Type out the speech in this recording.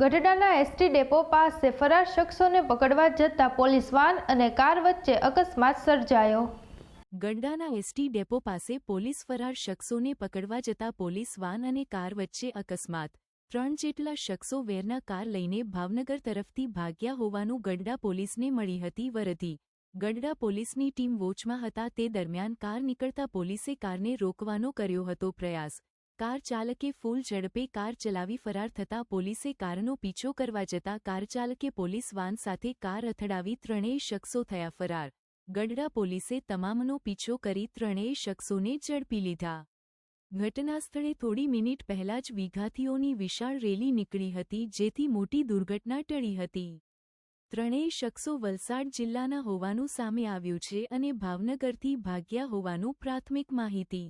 ગઢડાના ST depot પાસે ફરાર શખ્સોને પકડવા જતા પોલીસ વાન અને કાર વચ્ચે અકસ્માત સર્જાયો. ગંડાના એસટી ડેપો પાસે પોલીસ ફરાર શખ્સોને પકડવા જતા પોલીસ વાન અને કાર વચ્ચે અકસ્માત. ત્રણ જેટલા શખ્સો વેરના કાર લઈને ભાવનગર તરફથી ભાગ્યા હોવાનું ગઢડા પોલીસને મળી હતી વરધી ગઢડા પોલીસની ટીમ વોચમાં હતા તે દરમિયાન કાર નીકળતા પોલીસે કારને રોકવાનો કર્યો હતો પ્રયાસ. કાર ચાલકે ફૂલ ઝડપે કાર ચલાવી ફરાર થતા પોલીસે કારનો પીછો કરવા જતા કાર ચાલકે પોલીસ વાન સાથે કાર અથડાવી ત્રણેય શખ્સો થયા ફરાર. ગઢડા પોલીસે તમામનો પીછો કરી ત્રણેય શખ્સોને ઝડપી લીધા. ઘટનાસ્થળે થોડી મિનિટ પહેલા જ વિઘાથીઓની વિશાળ રેલી નીકળી હતી જેથી મોટી દુર્ઘટના ટળી હતી. ત્રણેય શખ્સો વલસાડ જિલ્લાના હોવાનું સામે આવ્યું છે અને ભાવનગરથી ભાગ્યા હોવાનું પ્રાથમિક માહિતી.